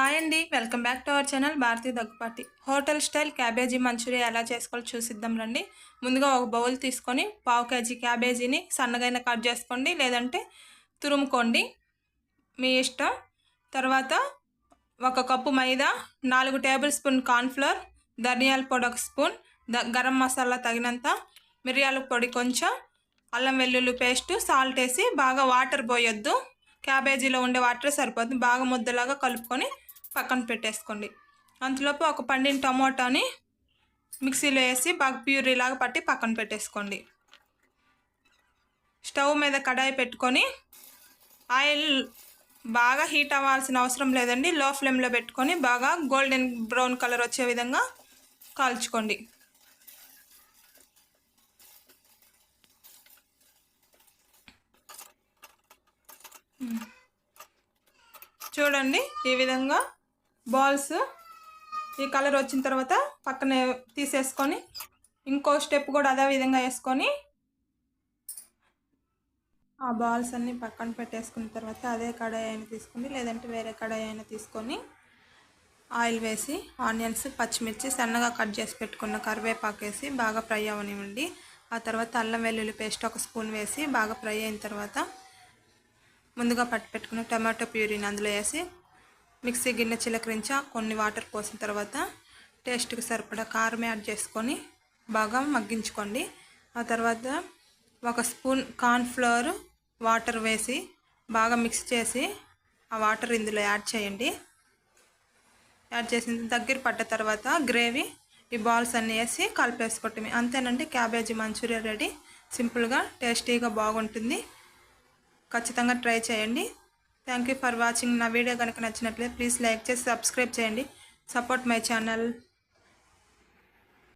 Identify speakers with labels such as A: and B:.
A: Hi అండి. Welcome back to our channel Bharatiya Daggupati hotel style cabbage manchuria ఎలా చేసుకోవాలో చూసిద్దాం రండి. ముందుగా ఒక బౌల్ తీసుకొని పావు కేజీ క్యాబేజీని సన్నగైన కట్ చేసుకోండి. లేదంటే తురుముకోండి. మీ ఇష్టం. తర్వాత ఒక కప్పు మైదా నాలుగు టేబుల్ స్పూన్ కార్న్ఫ్లోర్ ధనియాల పొడి ఒక స్పూన్ ద గరం మసాలా తగినంత మిరియాల పొడి కొంచెం అల్లం వెల్లుల్లి పేస్ట్ సాల్ట్ వేసి బాగా వాటర్ పోయొద్దు. క్యాబేజీలో ఉండే వాటర్ సరిపోతుంది. బాగా ముద్దలాగా కలుపుకొని పక్కన పెట్టేసుకోండి. అంతలోపు ఒక పండిన టమోటాని మిక్సీలో వేసి బాగా ప్యూరీ లాగా పట్టి పక్కన పెట్టేసుకోండి. స్టవ్ మీద కడాయి పెట్టుకొని ఆయిల్ బాగా హీట్ అవ్వాల్సిన అవసరం లేదండి. లో ఫ్లేమ్లో పెట్టుకొని బాగా గోల్డెన్ బ్రౌన్ కలర్ వచ్చే విధంగా కాల్చుకోండి. చూడండి ఈ విధంగా బాల్స్ ఈ కలర్ వచ్చిన తర్వాత పక్కనే తీసేసుకొని ఇంకో స్టెప్ కూడా అదే విధంగా వేసుకొని ఆ బాల్స్ అన్నీ పక్కన పెట్టేసుకున్న తర్వాత అదే కడాయి అయినా తీసుకుని లేదంటే వేరే కడాయి అయినా తీసుకొని ఆయిల్ వేసి ఆనియన్స్ పచ్చిమిర్చి సన్నగా కట్ చేసి పెట్టుకున్న కరివేపాకు వేసి బాగా ఫ్రై అవనివ్వండి. ఆ తర్వాత అల్లం వెల్లుల్లి పేస్ట్ ఒక స్పూన్ వేసి బాగా ఫ్రై అయిన తర్వాత ముందుగా పట్టి పెట్టుకున్న టమాటో ప్యూరీని అందులో వేసి మిక్సీ గిన్నె చిలకరించా కొన్ని వాటర్ పోసిన తర్వాత టేస్ట్కి సరిపడా కారం యాడ్ చేసుకొని బాగా మగ్గించుకోండి. ఆ తర్వాత ఒక స్పూన్ కార్న్ఫ్లవర్ వాటర్ వేసి బాగా మిక్స్ చేసి ఆ వాటర్ ఇందులో యాడ్ చేయండి. యాడ్ చేసిన దగ్గర పడ్డ తర్వాత గ్రేవీ ఈ బాల్స్ అన్నీ వేసి కలిపేసుకోవటమే. అంతేనండి క్యాబేజీ మంచూరియా రెడీ. సింపుల్గా టేస్టీగా బాగుంటుంది. ఖచ్చితంగా ట్రై చేయండి. థ్యాంక్ యూ ఫర్ వాచింగ్ నా వీడియో కనుక నచ్చినట్లయితే ప్లీజ్ లైక్ చేసి సబ్స్క్రైబ్ చేయండి. Support my channel